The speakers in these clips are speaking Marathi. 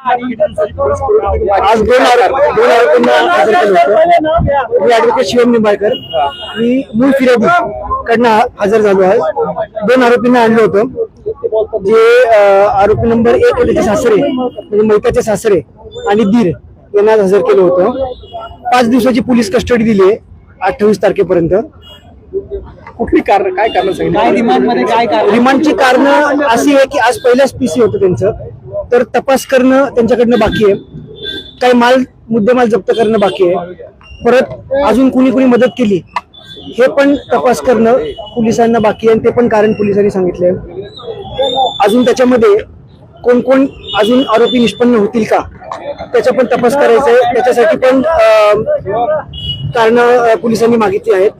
आज दोन आरोप दोन आरोपींना हजर केलं होतं मी ऍडव्होकेट शिवम निंबाळकर. मी मूळ फिर्यादी कडनं हजर झालो आहे दोन आरोपींना आणलं होतं. जे आरोपी नंबर एक होते ते सासरे म्हणजे मैताचे सासरे आणि दीर यांना आज हजर केलं होतं. पाच दिवसाची पोलीस कस्टडी दिली आहे अठ्ठावीस तारखेपर्यंत. कुठली कारण काय कारण सांगितलं? काय रिमांडमध्ये काय कारण? रिमांडची कारण अशी आहे की आज पहिल्याच पीसी होतं त्यांचं. तर तपास करणं त्यांच्याकडनं बाकी आहे. काही माल मुद्देमाल जप्त करणं बाकी आहे. परत अजून कुणी कुणी मदत केली हे पण तपास करणं पोलिसांना बाकी आहे आणि ते पण कारण पोलिसांनी सांगितले अजून त्याच्यामध्ये कोण कोण अजून आरोपी निष्पन्न होतील का त्याचा पण तपास करायचा आहे. त्याच्यासाठी पण कारण पोलिसांनी मागितली आहेत.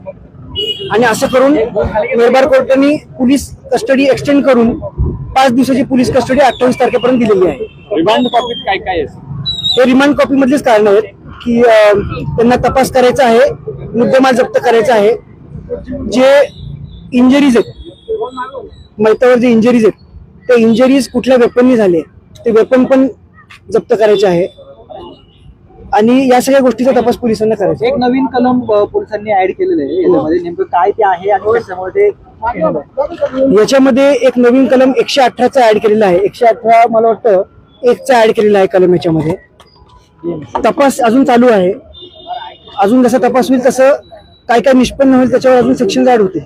आणि असं करून मेरबार कोर्टाने पोलीस कस्टडी एक्सटेंड करून पाच दिवसाची पोलीस कस्टडी अठ्ठावीस तारखेपर्यंत दिलेली आहे. रिमांड कॉपीत काय काय हे रिमांड कॉपी मधलेच कारण आहेत की त्यांना तपास करायचा आहे मुद्देमाल जप्त करायचा आहे. जे इंजरीज आहेत मैतावर जे इंजरीज आहेत ते इंजरीज कुठल्या वेपननी झाले ते वेपन पण जप्त करायचे आहे. आणि या सगळ्या गोष्टीचा तपास पोलिसांना करायचा. एक नवीन कलम पोलिसांनी ऍड केलेलं आहे. याच्यामध्ये नेमकं काय ते आहे आणि कशामुळे ते केलेलं आहे? याच्यामध्ये एक नवीन कलम एकशे अठराचा ऍड केलेला आहे. एकशे अठरा मला वाटतं एकचा ऍड केलेला आहे कलम याच्यामध्ये. तपास अजून चालू आहे. अजून जसा तपास होईल तसं काय काय निष्पन्न होईल त्याच्यावर अजून सेक्शन ऍड होते.